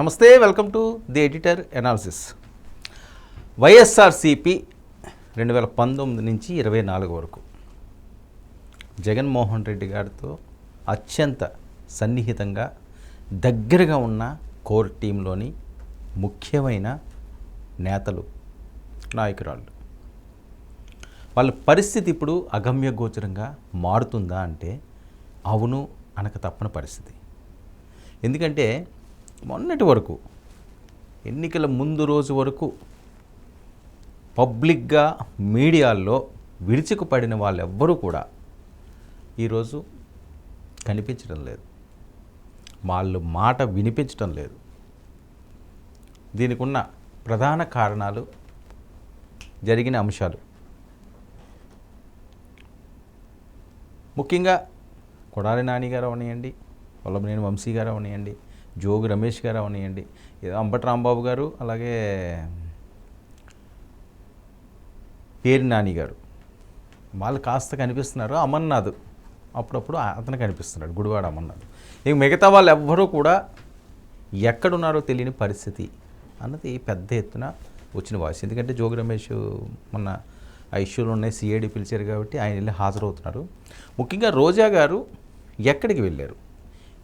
నమస్తే welcome to the editor analysis. YSRCP రెండు వేల పంతొమ్మిది నుంచి ఇరవై నాలుగు వరకు జగన్మోహన్ రెడ్డి గారితో అత్యంత సన్నిహితంగా దగ్గరగా ఉన్న కోర్ టీంలోని ముఖ్యమైన నేతలు నాయకురాళ్ళు. వాళ్ళ పరిస్థితి ఇప్పుడు అగమ్యగోచరంగా మారుతుందా అంటే అవును అనక తప్పని పరిస్థితి. ఎందుకంటే మొన్నటి వరకు ఎన్నికల ముందు రోజు వరకు పబ్లిక్గా మీడియాల్లో విరుచుకుపడిన వాళ్ళెవ్వరూ కూడా ఈరోజు కనిపించడం లేదు. వాళ్ళు మాట వినిపించడం లేదు. దీనికి ఉన్న ప్రధాన కారణాలు జరిగిన అంశాలు. ముఖ్యంగా కొడాలి నాని గారు అవనియండి వల్లభనేని వంశీ గారు అవనియండి జోగి రమేష్ గారు అవనియండి. అంబటి రాంబాబు గారు అలాగే పేరు నాని గారు. వాళ్ళు కాస్త కనిపిస్తున్నారు. అమర్నాథ్ అప్పుడప్పుడు అతను కనిపిస్తున్నాడు గుడివాడ అమర్నాథ్. ఇక మిగతా వాళ్ళు ఎవ్వరూ కూడా ఎక్కడున్నారో తెలియని పరిస్థితి అన్నది పెద్ద ఎత్తున వచ్చిన వాయిస్. ఎందుకంటే జోగి రమేష్ మొన్న ఆ ఇష్యూలు ఉన్నాయి సిఐడి పిలిచారు కాబట్టి ఆయన వెళ్ళి హాజరవుతున్నారు. ముఖ్యంగా రోజా గారు ఎక్కడికి వెళ్ళారు?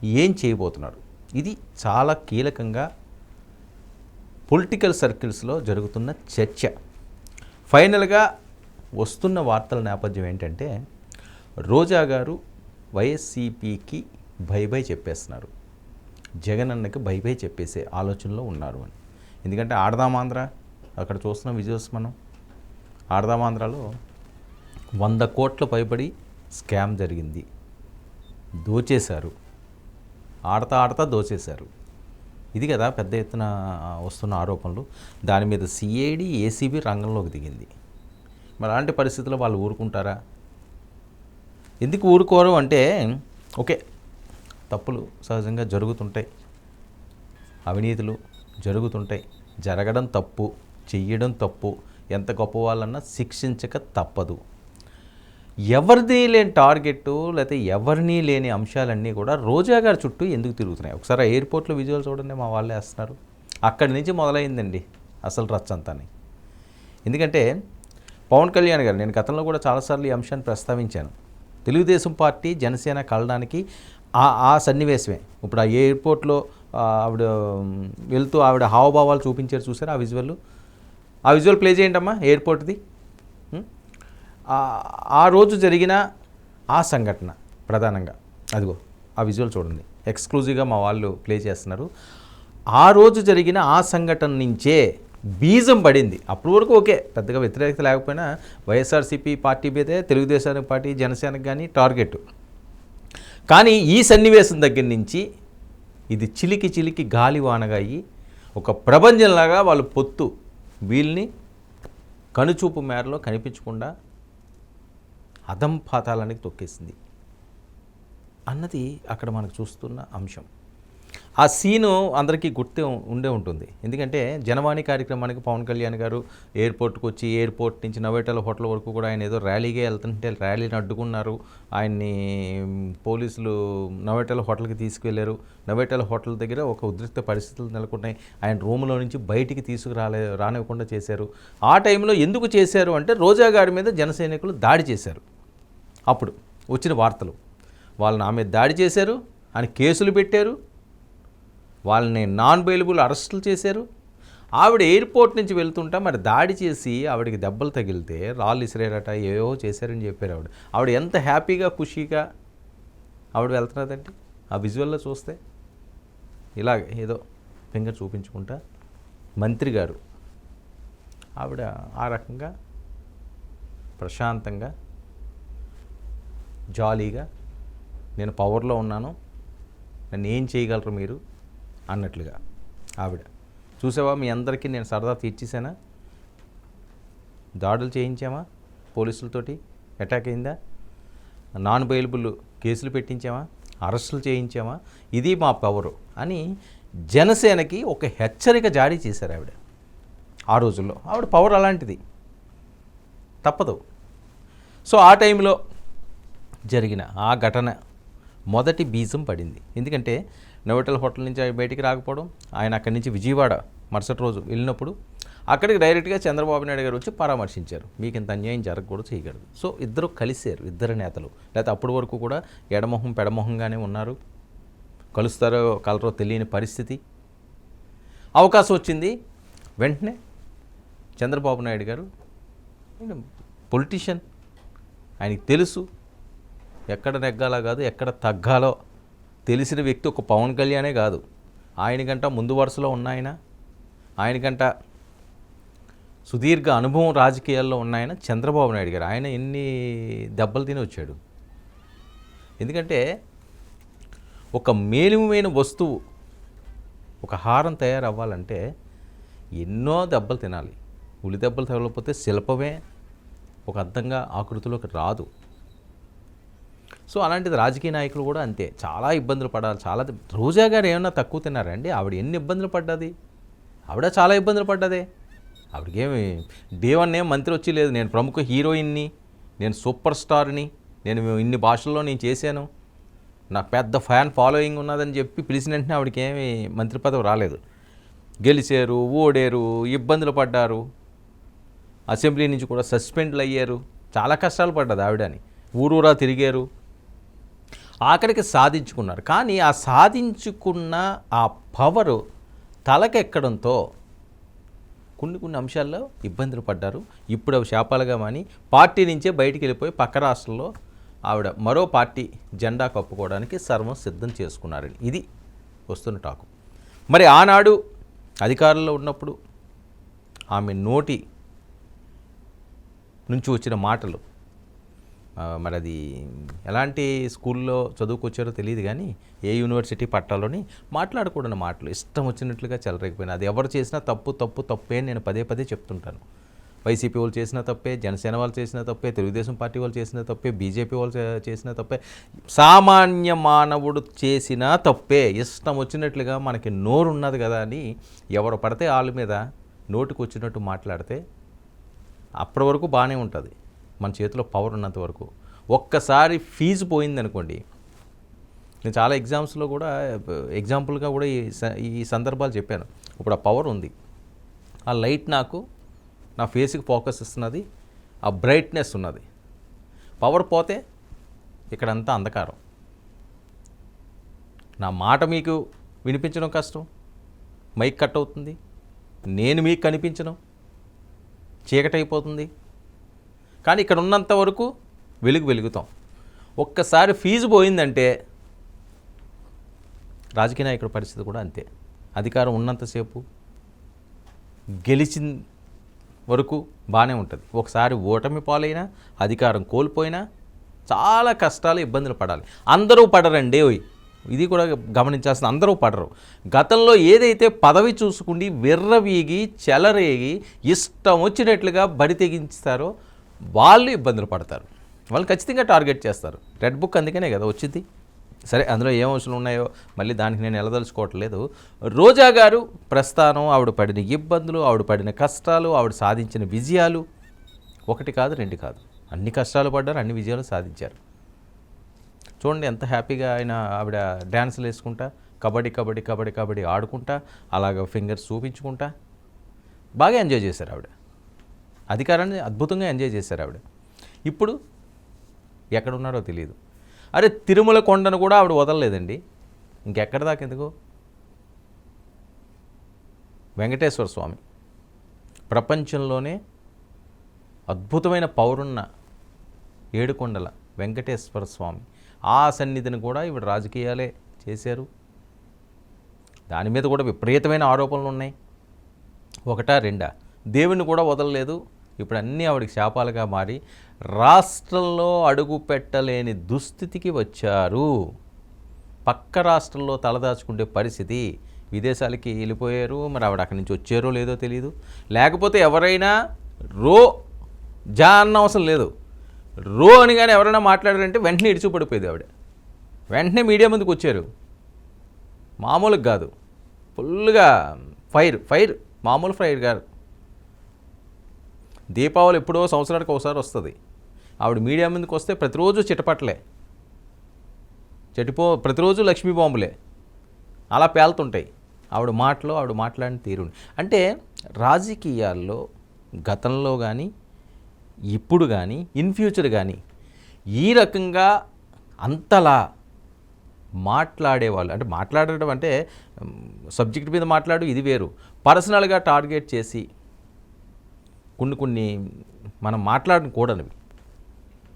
ఏం చేయబోతున్నారు? ఇది చాలా కీలకంగా పొలిటికల్ సర్కిల్స్లో జరుగుతున్న చర్చ. ఫైనల్గా వస్తున్న వార్తల నేపథ్యం ఏంటంటే రోజా గారు వైఎస్సిపికి బై బై చెప్పేస్తున్నారు. జగన్ అన్నకి బై బై చెప్పేసే ఆలోచనలో ఉన్నారు అని. ఎందుకంటే ఆడదామాంధ్ర అక్కడ చూస్తున్న విజువల్స్ మనం. ఆడదామాంధ్రలో వంద కోట్ల పైబడి స్కామ్ జరిగింది. దోచేశారు. ఆడతా ఆడతా దోచేశారు. ఇది కదా పెద్ద ఎత్తున వస్తున్న ఆరోపణలు. దాని మీద సిఐడి ఏసీబీ రంగంలోకి దిగింది. మరి అలాంటి పరిస్థితుల్లో వాళ్ళు ఊరుకుంటారా? ఎందుకు ఊరుకోరు అంటే ఓకే తప్పులు సహజంగా జరుగుతుంటాయి. అవినీతులు జరుగుతుంటాయి. జరగడం తప్పు చెయ్యడం తప్పు. ఎంత గొప్ప వాళ్ళన్నా శిక్షించక తప్పదు. ఎవరిది లేని టార్గెట్ లేకపోతే ఎవరిని లేని అంశాలన్నీ కూడా రోజా గారి చుట్టూ ఎందుకు తిరుగుతున్నాయి? ఒకసారి ఎయిర్పోర్ట్లో విజువల్ చూడండి మా వాళ్ళే వేస్తున్నారు. అక్కడి నుంచి మొదలైందండి అసలు రచ్చంతాని ఎందుకంటే పవన్ కళ్యాణ్ గారు నేను గతంలో కూడా చాలాసార్లు ఈ అంశాన్ని ప్రస్తావించాను. తెలుగుదేశం పార్టీ జనసేన కలడానికి ఆ ఆ సన్నివేశమే. ఇప్పుడు ఆ ఎయిర్పోర్ట్లో ఆవిడ వెళ్తూ ఆవిడ హావభావాలు చూపించారు చూసారు ఆ విజువల్ ఆ విజువల్ ప్లే చేయండి అమ్మా ఎయిర్పోర్ట్ది. ఆ- రోజు జరిగిన ఆ సంఘటన ప్రధానంగా. అదిగో ఆ విజువల్ చూడండి. ఎక్స్క్లూజివ్గా మా వాళ్ళు ప్లే చేస్తున్నారు. ఆ రోజు జరిగిన ఆ సంఘటన నుంచే బీజం పడింది. అప్పటి వరకు ఓకే పెద్దగా వ్యతిరేకత లేకపోయినా వైఎస్ఆర్సీపీ పార్టీ మీదే తెలుగుదేశానికి పార్టీ జనసేనకు కానీ టార్గెట్. కానీ ఈ సన్నివేశం దగ్గర నుంచి ఇది చిలికి చిలికి గాలివానగా అయ్యి ఒక ప్రపంచంలాగా వాళ్ళు పొత్తు వీళ్ళని కనుచూపు మేరలో కనిపించకుండా అధంపాతాలానికి తొక్కేసింది. అన్నది అక్కడ మనకు చూస్తున్న అంశం. ఆ సీను అందరికీ గుర్తే ఉండే ఉంటుంది. ఎందుకంటే జనవాణి కార్యక్రమానికి పవన్ కళ్యాణ్ గారు ఎయిర్పోర్ట్కి వచ్చి ఎయిర్పోర్ట్ నుంచి నవేటల హోటల్ వరకు కూడా ఆయన ఏదో ర్యాలీగా వెళ్తుంటే ర్యాలీని అడ్డుకున్నారు. ఆయన్ని పోలీసులు నవేటల హోటల్కి తీసుకువెళ్ళారు నవేటల హోటల్ దగ్గర ఒక ఉద్రిక్త పరిస్థితులు నెలకొన్నాయి. ఆయన రూమ్లో నుంచి బయటికి తీసుకురాలే రానివ్వకుండా చేశారు. ఆ టైంలో ఎందుకు చేశారు అంటే రోజా గారి మీద జనసైనికులు దాడి చేశారు. అప్పుడు వచ్చిన వార్తలు. వాళ్ళని ఆమె దాడి చేశారు అని కేసులు పెట్టారు. వాళ్ళని నాన్ బెయిలబుల్ అరెస్టులు చేశారు. ఆవిడ ఎయిర్పోర్ట్ నుంచి వెళ్తుంటా మరి దాడి చేసి ఆవిడకి దెబ్బలు తగిలితే రాళ్ళు ఇసిరేరట ఏవో చేశారని చెప్పారు ఆవిడ. ఆవిడ ఎంత హ్యాపీగా ఖుషీగా ఆవిడ వెళ్తున్నదండి? ఆ విజువల్లో చూస్తే ఇలాగ ఏదో ఫింగర్ చూపించుకుంటా మంత్రి గారు ఆవిడ ఆ రకంగా ప్రశాంతంగా జాలీగా నేను పవర్లో ఉన్నాను నన్ను ఏం చేయగలరు మీరు? అన్నట్లుగా ఆవిడ. చూసావా మీ అందరికీ నేను సరదా తీర్చేసానా దాడులు చేయించామా? పోలీసులతోటి అటాక్ అయిందా? నాన్ బెయిలబుల్ కేసులు పెట్టించామా? అరెస్టులు చేయించామా? ఇది మా పవరు అని జనసేనకి ఒక హెచ్చరిక జారీ చేశారు ఆవిడ ఆ రోజుల్లో. ఆవిడ పవర్ అలాంటిది. తప్పదు. సో ఆ టైంలో జరిగిన ఆ ఘటన మొదటి బీజం పడింది. ఎందుకంటే నోవెటల్ హోటల్ నుంచి బయటికి రాకపోవడం ఆయన అక్కడి నుంచి విజయవాడ మరుసటి రోజు వెళ్ళినప్పుడు అక్కడికి డైరెక్ట్గా చంద్రబాబు నాయుడు గారు వచ్చి పరామర్శించారు. మీకు ఇంత అన్యాయం జరగకూడదు చేయగలదు. సో ఇద్దరు కలిశారు ఇద్దరు నేతలు. లేకపోతే అప్పటి వరకు కూడా ఎడమొహం పెడమొహంగానే ఉన్నారు. కలుస్తారో కలరో తెలియని పరిస్థితి. అవకాశం వచ్చింది. వెంటనే చంద్రబాబు నాయుడు గారు పొలిటీషియన్ ఆయనకి తెలుసు. ఎక్కడ నెగ్గాలో కాదు ఎక్కడ తగ్గాలో తెలిసిన వ్యక్తి ఒక పవన్ కళ్యాణే కాదు. ఆయనకంట ముందు వరుసలో ఉన్న ఆయన ఆయనకంట సుదీర్ఘ అనుభవం రాజకీయాల్లో ఉన్న ఆయన చంద్రబాబు నాయుడు గారు. ఆయన ఎన్ని దెబ్బలు తిని వచ్చాడు. ఎందుకంటే ఒక మేలుమైన వస్తువు ఒక హారం తయారవ్వాలంటే ఎన్నో దెబ్బలు తినాలి. ఉలి దెబ్బలు తగలకపోతే శిల్పమే ఒక అర్థంగా ఆకృతిలోకి రాదు. సో అలాంటిది రాజకీయ నాయకులు కూడా అంతే. చాలా ఇబ్బందులు పడాలి. చాలా రోజా గారు ఏమన్నా తక్కువ తిన్నారండి? ఆవిడ ఎన్ని ఇబ్బందులు పడ్డది? ఆవిడ చాలా ఇబ్బందులు పడ్డదే. ఆవిడకేమి డే వన్ ఏం మంత్రి వచ్చి లేదు. నేను ప్రముఖ హీరోయిన్ని నేను సూపర్ స్టార్ని నేను ఇన్ని భాషల్లో నేను చేశాను. నాకు పెద్ద ఫ్యాన్ ఫాలోయింగ్ ఉన్నదని చెప్పి పిలిచిన వెంటనే ఆవిడకేమి మంత్రి పదవి రాలేదు. గెలిచారు ఓడారు ఇబ్బందులు పడ్డారు. అసెంబ్లీ నుంచి కూడా సస్పెండ్లు అయ్యారు చాలా కష్టాలు పడ్డది ఆవిడని. ఊరూరా తిరిగారు. ఆఖరికి సాధించుకున్నారు. కానీ ఆ సాధించుకున్న ఆ పవరు తలకెక్కడంతో కొన్ని కొన్ని అంశాల్లో ఇబ్బందులు పడ్డారు. ఇప్పుడు అవి శాపాలుగా మాని పార్టీ నుంచే బయటికి వెళ్ళిపోయి పక్క రాష్ట్రంలో ఆవిడ మరో పార్టీ జెండా కప్పుకోవడానికి సర్వం సిద్ధం చేసుకున్నారని ఇది వస్తున్న టాకు. మరి ఆనాడు అధికారంలో ఉన్నప్పుడు ఆమె నోటి నుంచి వచ్చిన మాటలు మరి అది ఎలాంటి స్కూల్లో చదువుకొచ్చారో తెలియదు కానీ ఏ యూనివర్సిటీ పట్టాలోని మాట్లాడకూడని మాటలు. ఇష్టం వచ్చినట్లుగా చెలరేకపోయినా అది ఎవరు చేసినా తప్పు తప్పు తప్పే నేను పదే పదే చెప్తుంటాను. వైసీపీ వాళ్ళు చేసిన తప్పే జనసేన వాళ్ళు చేసిన తప్పే తెలుగుదేశం పార్టీ వాళ్ళు చేసిన తప్పే బీజేపీ వాళ్ళు చేసిన తప్పే. సామాన్య మానవుడు చేసిన తప్పే. ఇష్టం వచ్చినట్లుగా మనకి నోరు ఉన్నది కదా అని ఎవరు పడితే వాళ్ళ మీద నోటికి వచ్చినట్టు మాట్లాడితే అప్పటి వరకు బాగానే ఉంటుంది. మన చేతిలో పవర్ ఉన్నంత వరకు. ఒక్కసారి ఫీజు పోయింది అనుకోండి నేను చాలా ఎగ్జామ్స్లో కూడా ఎగ్జాంపుల్గా కూడా ఈ స- ఈ సందర్భాలు చెప్పాను. ఇప్పుడు ఆ పవర్ ఉంది. ఆ లైట్ నాకు నా ఫేస్కి ఫోకస్ ఇస్తున్నది ఆ బ్రైట్నెస్ ఉన్నది. పవర్ పోతే ఇక్కడంతా అంధకారం. నా మాట మీకు వినిపించడం కష్టం. మైక్ కట్ అవుతుంది. నేను మీకు కనిపించను. చీకటైపోతుంది. కానీ ఇక్కడ ఉన్నంత వరకు వెలుగు వెలుగుతాం. ఒక్కసారి ఫీజు పోయిందంటే రాజకీయ నాయకుడి పరిస్థితి కూడా అంతే. అధికారం ఉన్నంతసేపు గెలిచిన వరకు బాగానే ఉంటుంది. ఒకసారి ఓటమి పాలైనా అధికారం కోల్పోయినా చాలా కష్టాలు ఇబ్బందులు పడాలి. అందరూ పడరండి ఓయ్. ఇది కూడా గమనించాల్సిన అందరూ పడరు. గతంలో ఏదైతే పదవి చూసుకుండి విర్రవీగి చెలరేగి ఇష్టం వచ్చినట్లుగా బడి తెగించుతారో వాళ్ళు ఇబ్బందులు పడతారు. వాళ్ళు ఖచ్చితంగా టార్గెట్ చేస్తారు. రెడ్ బుక్ అందుకనే కదా వచ్చింది. సరే అందులో ఏం అంశాలు ఉన్నాయో మళ్ళీ దానికి నేను ఎలదలుచుకోవట్లేదు. రోజా గారు ప్రస్థానం ఆవిడ పడిన ఇబ్బందులు ఆవిడ పడిన కష్టాలు ఆవిడ సాధించిన విజయాలు ఒకటి కాదు రెండు కాదు. అన్ని కష్టాలు పడ్డారు అన్ని విజయాలు సాధించారు. చూడండి ఎంత హ్యాపీగా ఆయన ఆవిడ డ్యాన్సులు వేసుకుంటా కబడ్డీ కబడ్డీ కబడ్డీ కబడ్డీ ఆడుకుంటా అలాగ ఫింగర్స్ చూపించుకుంటా. బాగా ఎంజాయ్ చేశారు ఆవిడ. అధికారాన్ని అద్భుతంగా ఎంజాయ్ చేశారు ఆవిడ. ఇప్పుడు ఎక్కడున్నారో తెలియదు అరే తిరుమల కొండను కూడా ఆవిడ వదలలేదండి. ఇంకెక్కడ దాకా ఎందుకు? వెంకటేశ్వర స్వామి. ప్రపంచంలోనే అద్భుతమైన పౌరున్న ఏడుకొండల వెంకటేశ్వర స్వామి. ఆ సన్నిధిని కూడా ఇవి రాజకీయాలే చేశారు. దాని మీద కూడా విపరీతమైన ఆరోపణలు ఉన్నాయి ఒకటా రెండా? దేవుణ్ణి కూడా వదలలేదు. ఇప్పుడు అన్నీ ఆవిడకి శాపాలుగా మారి రాష్ట్రంలో అడుగు పెట్టలేని దుస్థితికి వచ్చారు. పక్క రాష్ట్రంలో తలదాచుకుంటే పరిస్థితి విదేశాలకి వెళ్ళిపోయారు. మరి ఆవిడ అక్కడి నుంచి వచ్చారో లేదో తెలియదు లేకపోతే ఎవరైనా రో జా అన్న అవసరం లేదు. రో అని కానీ ఎవరైనా మాట్లాడారంటే వెంటనే ఇడిచి పడిపోయేది ఆవిడ. వెంటనే మీడియా ముందుకు వచ్చారు. మామూలుగా కాదు. ఫుల్గా ఫైర్ ఫైర్ మామూలు ఫైర్ కాదు దీపావళి ఎప్పుడో సంవత్సరానికి ఒకసారి వస్తుంది. ఆవిడ మీడియా ముందుకు వస్తే ప్రతిరోజు చిటపట్లే. చెటిపో ప్రతిరోజు లక్ష్మీ బాంబులే. అలా పేలుతుంటాయి. ఆవిడ మాటలు ఆవిడ మాట్లాడిన తీరుని. అంటే రాజకీయాల్లో గతంలో కానీ ఇప్పుడు కానీ ఇన్ ఫ్యూచర్ కానీ ఈ రకంగా అంతలా మాట్లాడేవాళ్ళు అంటే మాట్లాడడం అంటే సబ్జెక్ట్ మీద మాట్లాడు ఇది వేరు. పర్సనల్గా టార్గెట్ చేసి కొన్ని కొన్ని మనం మాట్లాడకూడనివి.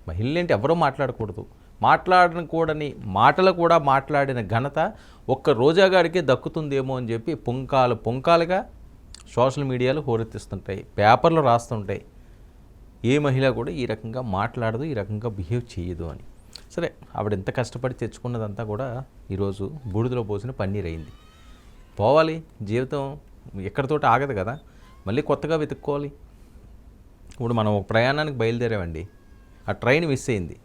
మహిళలేంటి ఎవరో మాట్లాడకూడదు. మాట్లాడకూడని మాటలు కూడా మాట్లాడిన ఘనత ఒక్క రోజా గారికే దక్కుతుందేమో అని చెప్పి పుంకాలు పుంకాలుగా సోషల్ మీడియాలో హోరెత్తిస్తుంటాయి. పేపర్లు రాస్తుంటాయి. ఏ మహిళ కూడా ఈ రకంగా మాట్లాడదు ఈ రకంగా బిహేవ్ చేయదు అని. సరే ఆవిడ ఎంత కష్టపడి తెచ్చుకున్నదంతా కూడా ఈరోజు బూడిదలో పోసిన పన్నీర్ అయింది. పోవాలి జీవితం ఎక్కడితోటి ఆగదు కదా. మళ్ళీ కొత్తగా వెతుక్కోవాలి. ఇప్పుడు మనం ఒక ప్రయాణానికి బయలుదేరామండి. ఆ ట్రైన్ మిస్ అయింది.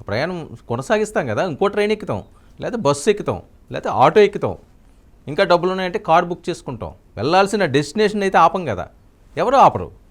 ఆ ప్రయాణం కొనసాగిస్తాం కదా ఇంకో ట్రైన్ ఎక్కుతాం లేదా బస్సు ఎక్కుతాం లేకపోతే ఆటో ఎక్కుతాం. ఇంకా డబ్బులు ఉన్నాయంటే కార్ బుక్ చేసుకుంటాం. వెళ్ళాల్సిన డెస్టినేషన్ అయితే ఆపం కదా. ఎవరు ఆపరు?